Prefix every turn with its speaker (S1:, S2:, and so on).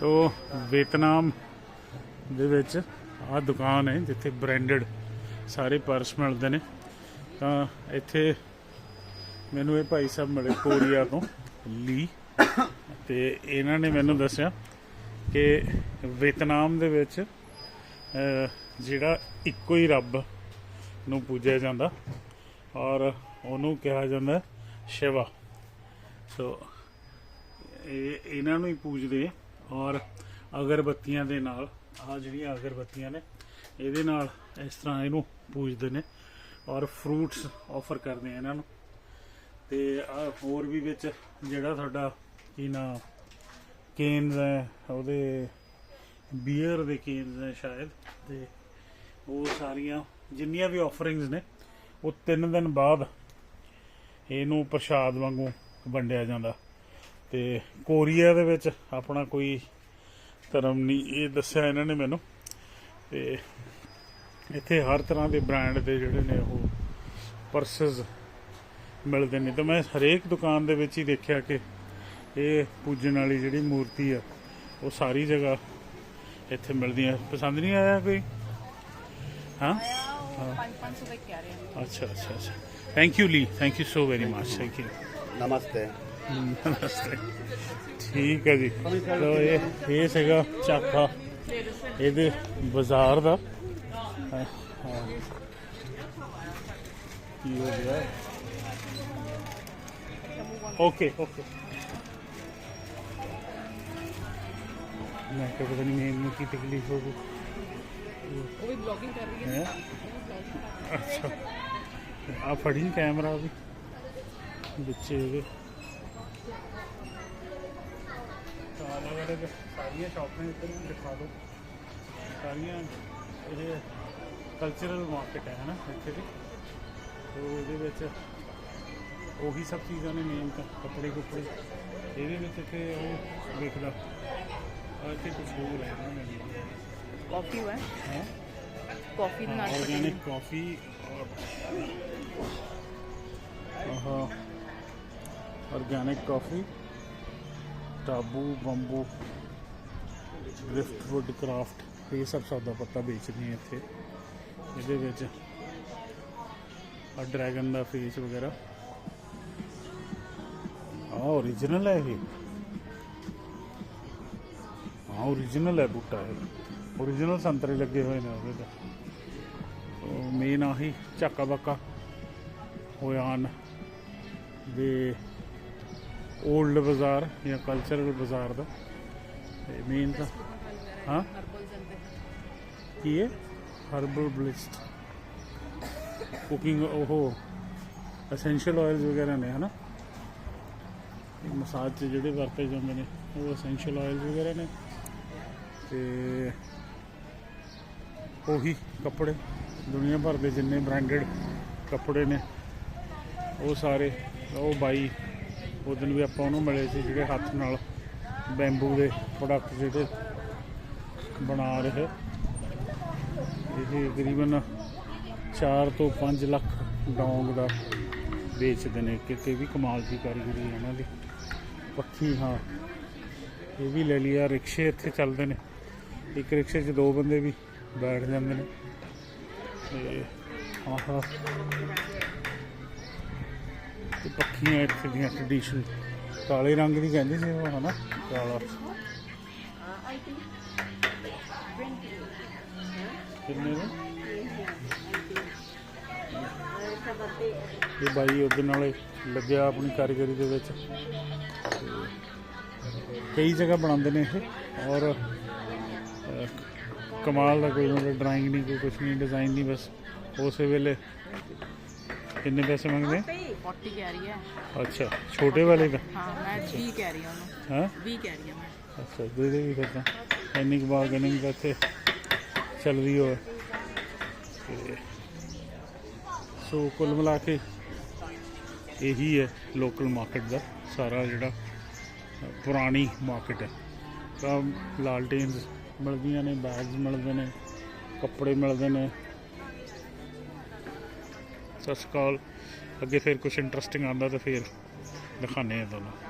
S1: ਤੋ ਵੀਅਤਨਾਮ ਦੇ ਵਿੱਚ ਆਹ ਦੁਕਾਨ ਹੈ ਜਿੱਥੇ ਬ੍ਰਾਂਡਡ ਸਾਰੇ ਪਰਸ ਮਿਲਦੇ ਨੇ। ਤਾਂ ਇੱਥੇ ਮੈਨੂੰ ਇਹ ਭਾਈ ਸਾਹਿਬ ਮਿਲੇ ਕੋਰੀਆ ਤੋਂ ਲੀ ਤੇ ਇਹਨਾਂ ਨੇ ਮੈਨੂੰ ਦੱਸਿਆ ਕਿ ਵੀਅਤਨਾਮ ਦੇ ਵਿੱਚ ਜਿਹੜਾ ਇੱਕੋ ਹੀ ਰੱਬ ਨੂੰ ਪੂਜਿਆ ਜਾਂਦਾ ਔਰ ਉਹਨੂੰ ਕਿਹਾ ਜਾਂਦਾ ਸ਼ਿਵਾ। ਸੋ ਇਹ ਇਹਨਾਂ ਨੂੰ ਹੀ ਪੂਜਦੇ ਔਰ ਅਗਰਬੱਤੀਆਂ ਦੇ ਨਾਲ ਆ ਜਿਹੜੀਆਂ ਅਗਰਬੱਤੀਆਂ ਨੇ, ਇਹਦੇ ਨਾਲ ਇਸ ਤਰ੍ਹਾਂ ਇਹਨੂੰ ਪੂਜਦੇ ਨੇ ਔਰ ਫਰੂਟਸ ਆਫਰ ਕਰਦੇ ਆ ਇਹਨਾਂ ਨੂੰ। ਤੇ ਆ ਹੋਰ ਵੀ ਵਿੱਚ ਜਿਹੜਾ ਤੁਹਾਡਾ ਕੀ ਨਾ ਕੇਨਸ ਹੈ, ਉਹਦੇ ਬੀਅਰ ਦੇ ਕੇਨਸ ਹੈ ਸ਼ਾਇਦ, ਤੇ ਉਹ ਸਾਰੀਆਂ ਜਿੰਨੀਆਂ ਵੀ ਆਫਰਿੰਗਸ ਨੇ, ਉਹ ਤਿੰਨ ਦਿਨ ਬਾਅਦ ਇਹਨੂੰ ਪ੍ਰਸ਼ਾਦ ਵਾਂਗੂ ਵੰਡਿਆ ਜਾਂਦਾ। ਤੇ ਕੋਰੀਆ ਦੇ ਵਿੱਚ ਆਪਣਾ ਕੋਈ ਧਰਮ ਨਹੀਂ ਇਹ ਦੱਸਿਆ ਇਹਨਾਂ ਨੇ ਮੈਨੂੰ। ਤੇ ਇੱਥੇ ਹਰ ਤਰ੍ਹਾਂ ਦੇ ਬ੍ਰਾਂਡ ਦੇ ਜਿਹੜੇ ਨੇ ਉਹ ਪਰਸਸ ਮਿਲਦੇ ਨੇ। ਤਾਂ ਮੈਂ ਹਰੇਕ ਦੁਕਾਨ ਦੇ ਵਿੱਚ ਹੀ ਦੇਖਿਆ ਕਿ ਇਹ ਪੂਜਣ ਵਾਲੀ ਜਿਹੜੀ ਮੂਰਤੀ ਆ ਉਹ ਸਾਰੀ ਜਗ੍ਹਾ ਇੱਥੇ ਮਿਲਦੀ ਆ ਪਸੰਦ ਨਹੀਂ ਆਇਆ ਕੋਈ? ਹਾਂ?
S2: 500 ਦੇ ਕਹਿ ਰਹੇ।
S1: ਅੱਛਾ ਅੱਛਾ ਅੱਛਾ। ਥੈਂਕ ਯੂ ਲੀ thank you so very much thank you
S3: ਨਮਸਤੇ।
S1: ਨਮਸਤੇ ਠੀਕ ਹੈ ਜੀ। ਤੋ ਇਹ ਇਹ ਸੀਗਾ ਚਾਕਾ ਇਹਦੇ ਬਾਜ਼ਾਰ ਦਾ। ਕੀ ਹੋ ਗਿਆ? ਓਕੇ ਓਕੇ ਮੈਂ ਕਿਹਾ ਪਤਾ ਨਹੀਂ ਮੈਨੂੰ ਕੀ ਤਕਲੀਫ ਹੋ ਗਈ।
S2: ਉਹ ਵੀ ਬਲੌਗਿੰਗ ਕਰ ਰਹੀ ਹੈ।
S1: ਅੱਛਾ। ਆ ਫੜੀ ਕੈਮਰਾ ਵੀ। ਵਿੱਚੇ ਇਹਦੇ। अलग अलग इधर दिखा दो। सारिया ये कल्चरल मार्केट है ना एक्चुअली तो ये उ सब चीज़ा ने मेन कपड़े कुपड़े ये इतने वो विकदा इतने कुछ
S2: होर है
S1: कॉफ़ी
S2: हुआ है? कॉफ़ी
S1: ऑर्गेनिक कॉफ़ी और हाँ, हाँ। Organic coffee Abu bamboo drift craft ਇਹ ਸਭ ਸੌਦਾ ਪੱਤਾ ਵੇਚਦੇ ਆ ਇੱਥੇ ਇਹਦੇ ਵਿੱਚ ਆ ਡਰੈਗਨ ਦਾ ਫੇਸ ਵਗੈਰਾ ਆ origignal ਹੈ ਇਹ ਹਾਂ origignal ਹੈ ਬੂਟਾ ਇਹ origignal ਸੰਤਰੇ ਲੱਗੇ ਹੋਏ ਨੇ ਉਹਦੇ ਤੇ ਮੇਨ ਆਹੀ ਝਾਕਾ ਬਾਕਾ ਹੋਇਆ ਹਨ ਦੇ 올ਡ ਬਾਜ਼ਾਰ ਜਾਂ ਕਲਚਰਲ ਬਾਜ਼ਾਰ ਦਾ। ਤੇ ਮੇਨ ਤਾਂ ਹਾਂ? ਕੀ ਹੈ? ਹਰਬਲ ਬਲਿਸਟ ਕੁਕਿੰਗ ਉਹ ਐਸੈਂਸ਼ੀਅਲ ਆਇਲਸ ਵਗੈਰਾ ਨੇ, ਹਨਾ? ਮਸਾਜ 'ਚ ਜਿਹੜੇ ਵਰਤੇ ਜਾਂਦੇ ਨੇ, ਉਹ ਐਸੈਂਸ਼ੀਅਲ ਆਇਲਸ ਵਗੈਰਾ ਨੇ। ਤੇ ਉਹੀ ਕੱਪੜੇ। ਦੁਨੀਆ ਭਰ ਦੇ ਜਿੰਨੇ ਬ੍ਰਾਂਡਡ ਕੱਪੜੇ ਨੇ, ਉਹ ਸਾਰੇ ਉਹ ਬਾਈ ਉਸ ਦਿਨ ਵੀ ਆਪਾਂ ਉਹਨੂੰ ਮਿਲੇ ਸੀ ਜਿਹੜੇ ਹੱਥ ਨਾਲ ਬੈਂਬੂ ਦੇ ਪ੍ਰੋਡਕਟ ਜਿਹੜੇ ਬਣਾ ਰਹੇ। ਇਹ ਤਕਰੀਬਨ 4 ਤੋਂ 5 ਲੱਖ ਡੌਂਗ ਦਾ ਵੇਚਦੇ ਨੇ। ਕਿਤੇ ਵੀ ਕਮਾਲ ਦੀ ਕਾਰੀਗਰੀ ਹੈ ਇਹਨਾਂ ਦੀ। ਪੱਖੀ, ਹਾਂ। ਇਹ ਵੀ ਲੈ ਲਿਆ ਰਿਕਸ਼ੇ ਇੱਥੇ ਚੱਲਦੇ ਨੇ। ਇੱਕ ਰਿਕਸ਼ੇ 'ਚ ਦੋ ਬੰਦੇ ਵੀ ਬੈਠ ਜਾਂਦੇ ਨੇ। ਤੇ ਆਹਾ ਤੇ ਪੱਖੀਆਂ ਇੱਥੇ ਦੀਆਂ ਟ੍ਰੈਡੀਸ਼ਨ ਕਾਲੇ ਰੰਗ ਦੀ ਕਹਿੰਦੇ ਸੀ ਉਹ, ਹਨਾ? ਕਾਲਾ। ਕਿੰਨੇ ਨੇ? ਇਹ ਬਾਈ ਉਹਦੇ ਨਾਲ ਲੱਗਿਆ ਆਪਣੀ ਕਾਰੀਗਰੀ ਦੇ ਵਿੱਚ। ਕਈ ਜਗ੍ਹਾ ਬਣਾਉਂਦੇ ਨੇ ਇਹ, ਔਰ ਕਮਾਲ ਦਾ ਕੋਈ ਮਤਲਬ ਡਰਾਇੰਗ ਨਹੀਂ, ਕੋਈ ਕੁਝ ਨਹੀਂ ਡਿਜ਼ਾਈਨ ਨਹੀਂ, ਬਸ ਉਸੇ ਵੇਲੇ ਕਿੰਨੇ ਪੈਸੇ ਮੰਗਦੇ
S2: 40 ਕਹਿ ਰਹੀ ਹੈ।
S1: ਅੱਛਾ ਛੋਟੇ ਵਾਲੇ ਦਾ
S2: ਹਾਂ ਮੈਂ 20 ਕਹਿ ਰਹੀ ਹਾਂ ਉਹਨੂੰ।
S1: ਹਾਂ?
S2: 20 ਕਹਿ ਰਹੀ ਹਾਂ ਮੈਂ।
S1: ਅੱਛਾ ਦੇ ਦੇ ਵੀ ਫਿਰ ਤਾਂ। ਇੰਨੀ ਕੁ ਬਾਰਗੇਨਿੰਗ ਇੱਥੇ ਚੱਲਦੀ ਹੋਵੇ। ਤੇ ਸੋ ਕੁੱਲ ਮਿਲਾ ਕੇ ਇਹੀ ਹੈ ਲੋਕਲ ਮਾਰਕੀਟ ਦਾ ਸਾਰਾ ਜਿਹੜਾ ਪੁਰਾਣੀ ਮਾਰਕੀਟ ਹੈ। ਤਾਂ ਲਾਲਟੇਨਸ ਮਿਲਦੀਆਂ ਨੇ ਬੈਗਸ ਮਿਲਦੇ ਨੇ ਕੱਪੜੇ ਮਿਲਦੇ ਨੇ। ਅਕਾਲ। ਅੱਗੇ ਫਿਰ ਕੁਝ ਇੰਟਰਸਟਿੰਗ ਆਉਂਦਾ ਤਾਂ ਫਿਰ ਦਿਖਾਣੇ ਆ ਤੁਹਾਨੂੰ